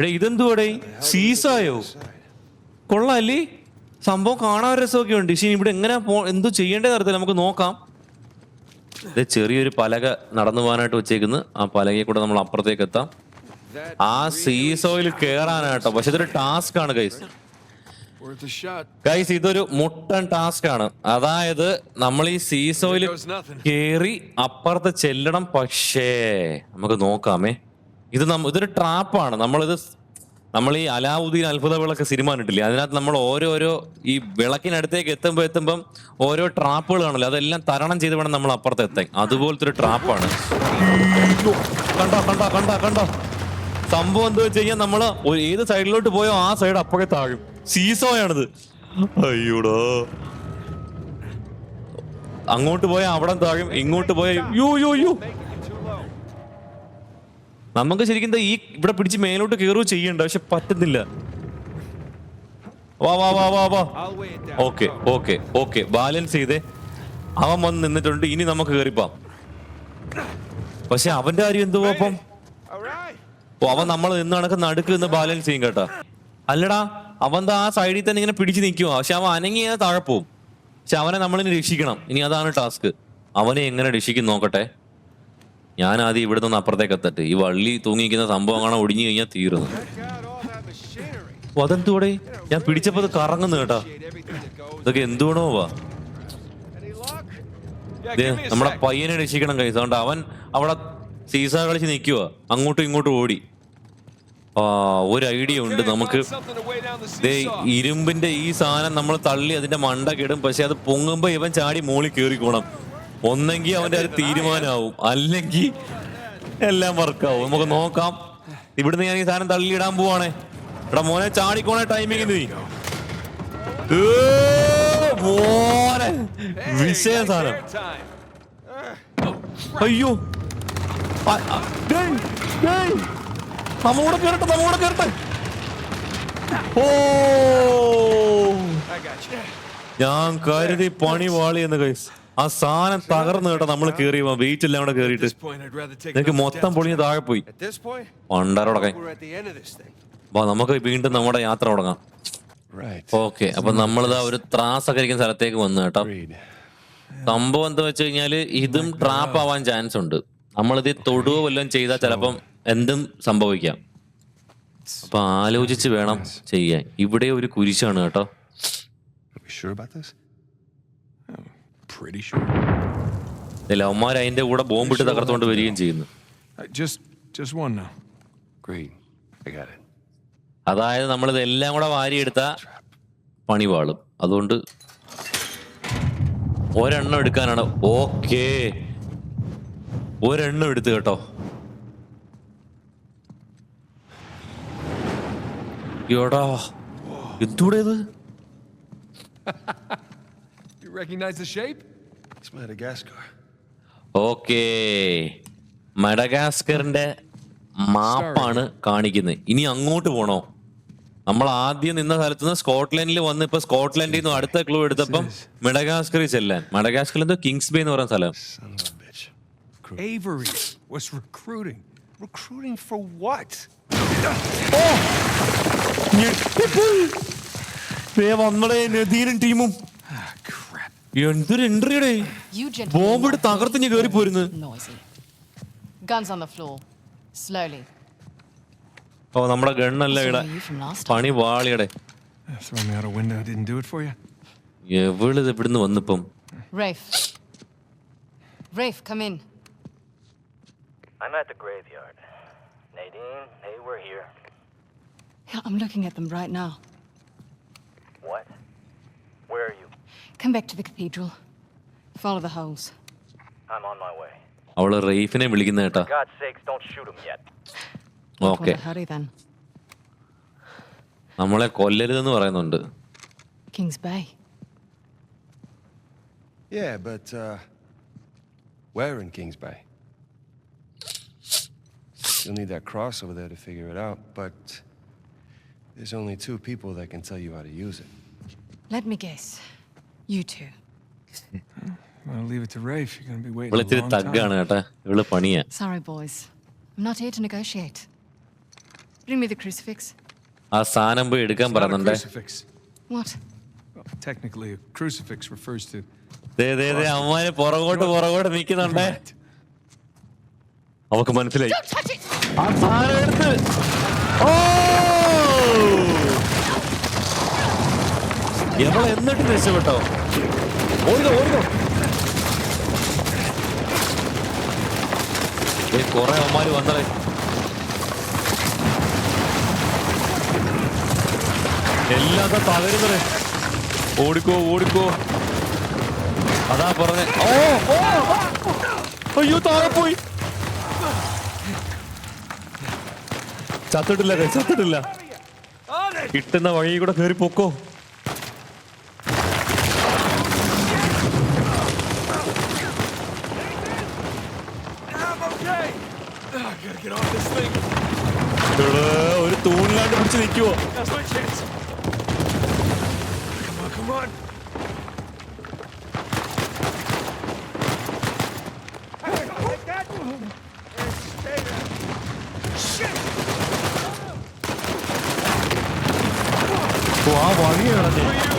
എടേ ഇതെന്തുവാടേ? സീസായോ? കൊള്ളാല്ലേ? സംഭവം കാണാൻ രസമൊക്കെ ഉണ്ട്. പക്ഷേ ഇവിടെ എങ്ങനെ പോ എന്തോ ചെയ്യേണ്ടത് അറിയത്തില്ല. നമുക്ക് നോക്കാം. ചെറിയൊരു പലക നടന്നു പോകാനായിട്ട് വെച്ചേക്കുന്നു. ആ പലകയെ കൂടെ നമ്മൾ അപ്പുറത്തേക്ക് എത്താം. ആ സീസോയിൽ കേറാനാട്ടോ. പക്ഷെ ഇതൊരു ടാസ്ക് ആണ് ഗൈസ് ഗൈസ് ഇതൊരു മുട്ടൻ ടാസ്ക് ആണ്. അതായത് നമ്മൾ ഈ സീസോയിൽ. കേറി അപ്പുറത്ത് ചെല്ലണം. പക്ഷേ നമുക്ക് നോക്കാമേ. ഇത് നമ്മ ഇതൊരു ട്രാപ്പാണ്. നമ്മളിത് നമ്മൾ ഈ അലാവുദ്ദീൻ അത്ഭുത വിളക്ക് സിനിമ കണ്ടിട്ടില്ലേ? അതിനകത്ത് നമ്മൾ ഓരോരോ ഈ വിളക്കിനടുത്തേക്ക് എത്തുമ്പോൾ എത്തുമ്പം ഓരോ ട്രാപ്പുകൾ കാണില്ല അതെല്ലാം തരണം ചെയ്ത് വേണം നമ്മൾ അപ്പുറത്ത് എത്താൻ. അതുപോലത്തെ ഒരു ട്രാപ്പാണ് കണ്ടോ കണ്ടോ കണ്ടോ കണ്ടോ. സംഭവം എന്താ വെച്ച് കഴിഞ്ഞാൽ നമ്മൾ ഏത് സൈഡിലോട്ട് പോയോ ആ സൈഡ് അപ്പുറത്തെ താഴും. സീസോയാണിത്. അയ്യോടോ. അങ്ങോട്ട് പോയാൽ അവിടെ താഴും ഇങ്ങോട്ട് പോയാൽ യു യു യോ. നമുക്ക് ശരിക്കും ഈ ഇവിടെ പിടിച്ച് മേലോട്ട് കയറുകയോ ചെയ്യണ്ട പക്ഷെ പറ്റുന്നില്ല. വാ വാ വാ വാ വാ. Okay okay okay. ബാലൻസ് ചെയ്തേ. അവൻ വന്ന് നിന്നിട്ടുണ്ട്. ഇനി നമുക്ക് കയറിപ്പാം പക്ഷെ അവന്റെ കാര്യം എന്തുവാ അപ്പം? ഓ അവൻ നമ്മൾ നിന്ന് കണക്ക് നടുക്ക് നിന്ന് ബാലൻസ് ചെയ്യും കേട്ടാ. അല്ലടാ അവൻ ആ സൈഡിൽ തന്നെ ഇങ്ങനെ പിടിച്ച് നിൽക്കുക പക്ഷെ അവൻ അനങ്ങിയാൽ താഴെ പോവും. പക്ഷെ അവനെ നമ്മളിനി രക്ഷിക്കണം. ഇനി അതാണ് ടാസ്ക് അവനെ എങ്ങനെ രക്ഷിക്കും നോക്കട്ടെ. ഞാൻ ആദ്യം ഇവിടെ നിന്ന് അപ്പുറത്തേക്ക് എത്തട്ടെ. ഈ വള്ളി തൂങ്ങിക്കുന്ന സംഭവം കാണാൻ ഒടിഞ്ഞു കഴിഞ്ഞാൽ തീർന്നു. അതെന്തുവാടേ? ഞാൻ പിടിച്ചപ്പോ കറങ്ങുന്നു കേട്ടാ. ഇതൊക്കെ എന്തുവേണോ വാ. നമ്മുടെ പയ്യനെ രക്ഷിക്കണം കൈസ് അതുകൊണ്ട് അവൻ അവിടെ സീസ കളിച്ച് നിൽക്കുക അങ്ങോട്ടും ഇങ്ങോട്ടും ഓടി. ആ ഒരു ഐഡിയ ഉണ്ട് നമുക്ക്. ഇരുമ്പിന്റെ ഈ സാധനം നമ്മൾ തള്ളി അതിന്റെ മണ്ട കിടും പക്ഷെ അത് പൊങ്ങുമ്പോ ഇവൻ ചാടി മോളി കയറിക്കോണം ഒന്നെങ്കിൽ അവന്റെ ഒരു തീരുമാനമാവും അല്ലെങ്കിൽ എല്ലാം വർക്കാവും. നമുക്ക് നോക്കാം. ഇവിടുന്ന് ഞാൻ ഈ സാധനം തള്ളിയിടാൻ പോവാണേ. എടാ മോനെ ചാടിക്കോണേ ടൈമിങ് നീ. മോനെ. വിഷയ സാധനം. അയ്യോ. നമ്മൂടെ കേറട്ടെ നമ്മൂടെ കേറട്ടെ. ഓ. ഞാൻ കരുതി പണി വാളി എന്ന് കൈസ് ആ സാധനം തകർന്നു കേട്ടോ നമ്മൾ കയറി വെയിറ്റ് എല്ലാം കൂടെ കയറിയിട്ട് നിനക്ക് മൊത്തം പൊളിഞ്ഞ് താഴെ പോയി പണ്ടാരോടൊക്കെ. വാ നമുക്ക് വീണ്ടും നമ്മുടെ യാത്ര തുടങ്ങാം. ഓക്കെ അപ്പൊ നമ്മളിതാ ഒരു ത്രാസൊക്കെ ഇരിക്കുന്ന സ്ഥലത്തേക്ക് വന്നു കേട്ടോ. സംഭവം എന്താ വെച്ച് കഴിഞ്ഞാൽ ഇതും ട്രാപ്പ് ആവാൻ ചാൻസ് ഉണ്ട്. നമ്മളിത് തൊടുവോ വല്ലതും ചെയ്താൽ ചിലപ്പം എന്തും സംഭവിക്കാം. അപ്പൊ ആലോചിച്ച് വേണം ചെയ്യാൻ. ഇവിടെ ഒരു കുരിശാണ് കേട്ടോ. Are അവന്മാർ അതിന്റെ കൂടെ ബോംബിട്ട് തകർത്തുകൊണ്ട് വരികയും ചെയ്യുന്നു. just, just one now. I got it. അതായത് നമ്മളിത് എല്ലാം കൂടെ വാരിയെടുത്ത പണി വാളും അതുകൊണ്ട് ഒരെണ്ണം എടുക്കാനാണ്. ഓക്കേ. ഒരെണ്ണം എടുത്ത് കേട്ടോ. എന്തുകൂടെ എന്തൂടെ ഇത്? recognize the shape? It's Madagascar. Okay. മഡഗാസ്കറിന്റെ മാപ്പാണ് കാണിക്കുന്നത് ഇനി അങ്ങോട്ട് പോണോ നമ്മൾ ആദ്യം നിന്ന സ്ഥലത്ത് നിന്ന് സ്കോട്ട്ലൻഡിൽ വന്ന് ഇപ്പൊ സ്കോട്ട്ലൻഡിൽ നിന്ന് അടുത്ത ക്ലൂ എടുത്തപ്പം മെഡഗാസ്കറിൽ ചെല്ലാൻ മഡഗാസ്കറിൽ എന്തോ കിങ്സ് ബേ എന്ന് പറയുന്ന സ്ഥലം. Avery was recruiting. Recruiting for what? വന്നടേ നദീനും ടീമും. എന്തൊരു എൻട്രിയുടെ ബോംബിട്ട് തകർത്ത് ബോംബ് are എടുത്ത് തകർത്തിഞ്ഞ് കയറി പോരുന്നു. ഓ നമ്മുടെ ഗണ്ണല്ല ഇവിടെ? പണി വാളിയുടെ Uh? എവിളിത് ഇവിടുന്ന് വന്നിപ്പം. Rafe, come in. I'm at the graveyard. Nadine, they were here. Yeah, I'm looking at them right now. What? Where are you? Come back to the cathedral. Follow the holes. I'm on my way. അവള് റെയ്ഫിനെ വിളിക്കുന്ന കേട്ടാ For God's sakes, don't shoot him yet. Okay What a hurry then. നമ്മളെ കൊല്ലരുതെന്ന് പറയുന്നുണ്ട് Kings Bay. Yeah, but uh, where in Kings Bay? You'll need that cross over there to figure it out, but there's only two people that can tell you how to use it. Let me guess. You two. I'll leave it to Rafe. You're gonna be waiting a ഇവളിത്തിരി long തഗ്ഗാണ് time. കേട്ടാ ഇവള് പണിയാ Sorry, boys. I'm not here to negotiate. Bring me the crucifix. ആ സാധനം പോയി എടുക്കാൻ It's not a പറയുന്നുണ്ട് crucifix. What? Well, technically, a crucifix refers to. ദേ ദേ ദേ അമ്മാര് പുറകോട്ട് പുറകോട്ട് നിൽക്കുന്നുണ്ടേ അവക്ക് മനസ്സിലായി Don't touch it! ആ സാധനം എടുത്ത് ഓ എവൾ എന്നിട്ട് രക്ഷപ്പെട്ടോ? ഓടിക്കോ ഏ കൊറേ അമ്മമാര് വന്നേ എല്ലാത്ത ദാ തകരുന്നേ ഓടിക്കോ ഓടിക്കോ. അതാ പറഞ്ഞേ. ഓ. അയ്യോ താഴെ പോയി. ചത്തിട്ടില്ല ചത്തിട്ടില്ല. കിട്ടുന്ന വഴി കൂടെ കയറി പൊക്കോ. തൂണിലാണ്ട് പിടിച്ച് നിൽക്കുവോ Now's my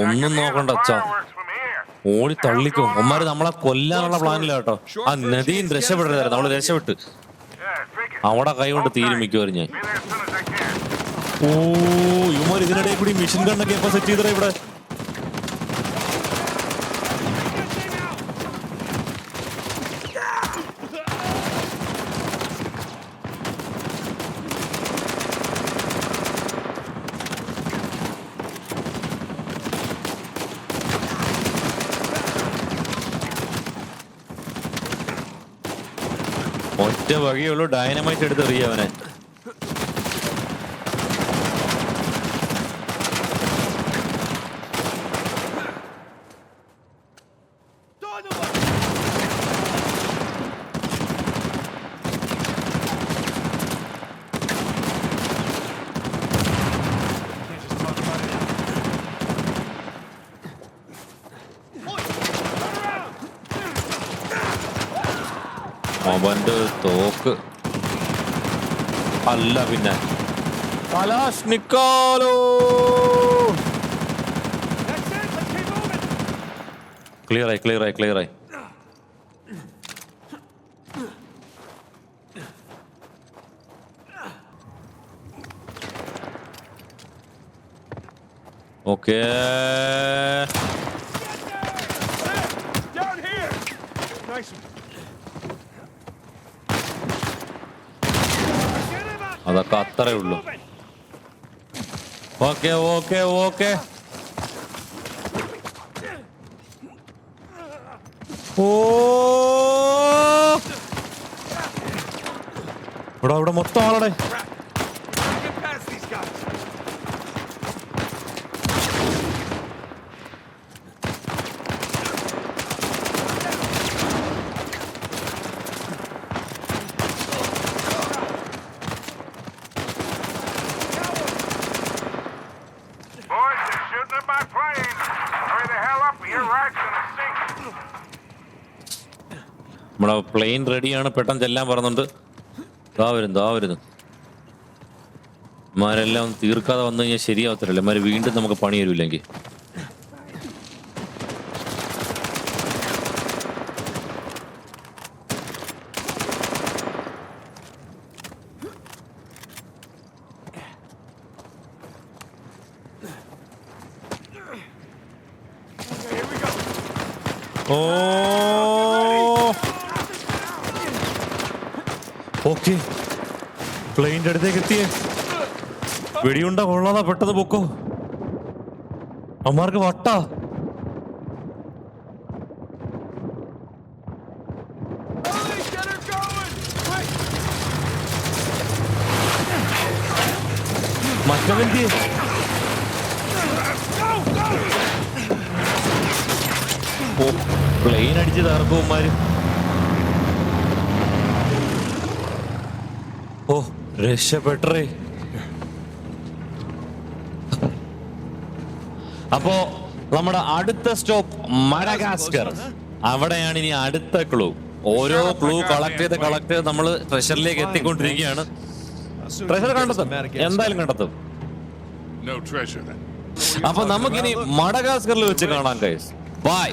ഒന്നും നോക്കണ്ട അച്ഛാ. ഓടി തള്ളിക്കോ. ഒമാര് നമ്മളെ കൊല്ലാനുള്ള പ്ലാനില്ല കേട്ടോ ആ നദിയും രക്ഷപ്പെടരുതായിരുന്നു നമ്മൾ രക്ഷപ്പെട്ട്. അവിടെ കൈ കൊണ്ട് തീരുമിക്കുമായിരുന്നു ഞാൻ. ഓ ഇവന്മാർ ഇതിനിടയിൽ കൂടി മിഷൻ കണ്ണൊക്കെ എപ്പോ സെറ്റ് ഇവിടെ? ഒറ്റ വഴിയുള്ളൂ. ഡൈനമൈറ്റ് എടുത്തെറിയവനെ അവന്റെ തോക്ക്. അല്ല പിന്നെ. കലാഷ് നിക്കാലോ ക്ലിയറായി ക്ലിയർ ആയി ഓക്കേ. Nice. അതൊക്കെ അത്രേ ഉള്ളൂ. Okay okay okay. ഓ. ഇവിടെ മൊത്തം ആളടെ നമ്മുടെ പ്ലെയിൻ റെഡിയാണ് പെട്ടെന്ന് ചെല്ലാൻ പറഞ്ഞുണ്ട്. ദാ വരുന്നു ദാ വരുന്നു. മാരെല്ലാം തീർക്കാതെ വന്നു കഴിഞ്ഞാൽ ശരിയാവത്തില്ലല്ലോ. മാര് വീണ്ടും നമുക്ക് പണി തരൂല്ലെങ്കിൽ. ഓ ഓക്കെ പ്ലെയിന്റെ അടുത്തേക്ക് എത്തിയേ. വെടിയുണ്ട കൊള്ളാതാ പെട്ടെന്ന് പൊക്കോ. അമ്മാർക്ക് വട്ടാ. പ്ലെയിൻ അടിച്ച് തകർക്കുമാര് ഓ രക്ഷപ്പെട്ടേ അപ്പോ നമ്മുടെ അടുത്ത സ്റ്റോപ്പ് മഡഗാസ്കർ. അവിടെയാണ് ഇനി അടുത്ത ക്ലൂ. ഓരോ ക്ലൂ കളക്ട് ചെയ്ത് കളക്ട് ചെയ്ത് നമ്മൾ ട്രഷറിലേക്ക് എത്തിക്കൊണ്ടിരിക്കുകയാണ്. ട്രഷർ കണ്ടെത്തും. എന്തായാലും കണ്ടെത്തും. അപ്പൊ നമുക്കിനി മഡഗാസ്കറിൽ വെച്ച് കാണാം കൈസ് ബൈ